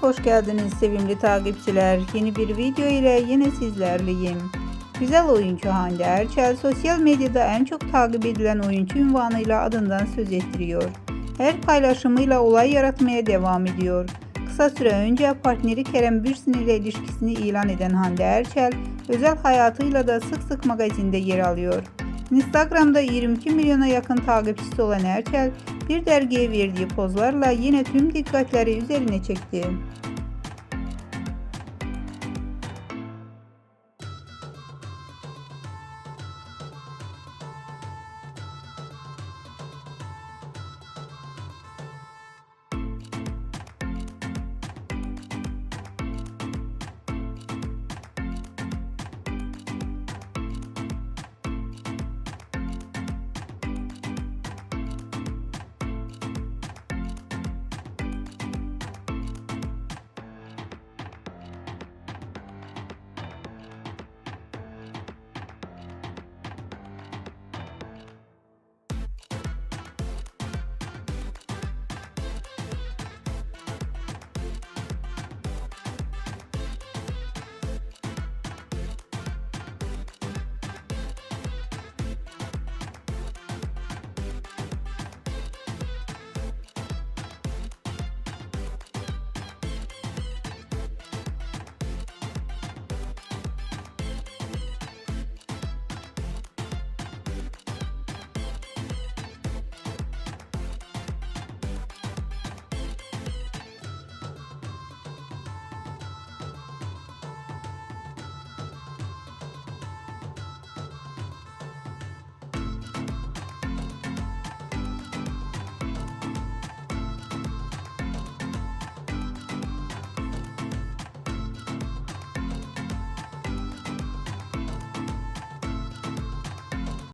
hoş geldiniz sevimli takipçiler. Yeni bir video ile yine sizlerleyim. Güzel oyuncu Hande Erçel sosyal medyada en çok takip edilen oyuncu ünvanıyla adından söz ettiriyor. Her paylaşımıyla olay yaratmaya devam ediyor. Kısa süre önce partneri Kerem Bürsin ile ilişkisini ilan eden Hande Erçel, özel hayatıyla da sık sık magazinde yer alıyor. Instagram'da 22 milyona yakın takipçisi olan Erçel, bir dergiye verdiği pozlarla yine tüm dikkatleri üzerine çekti.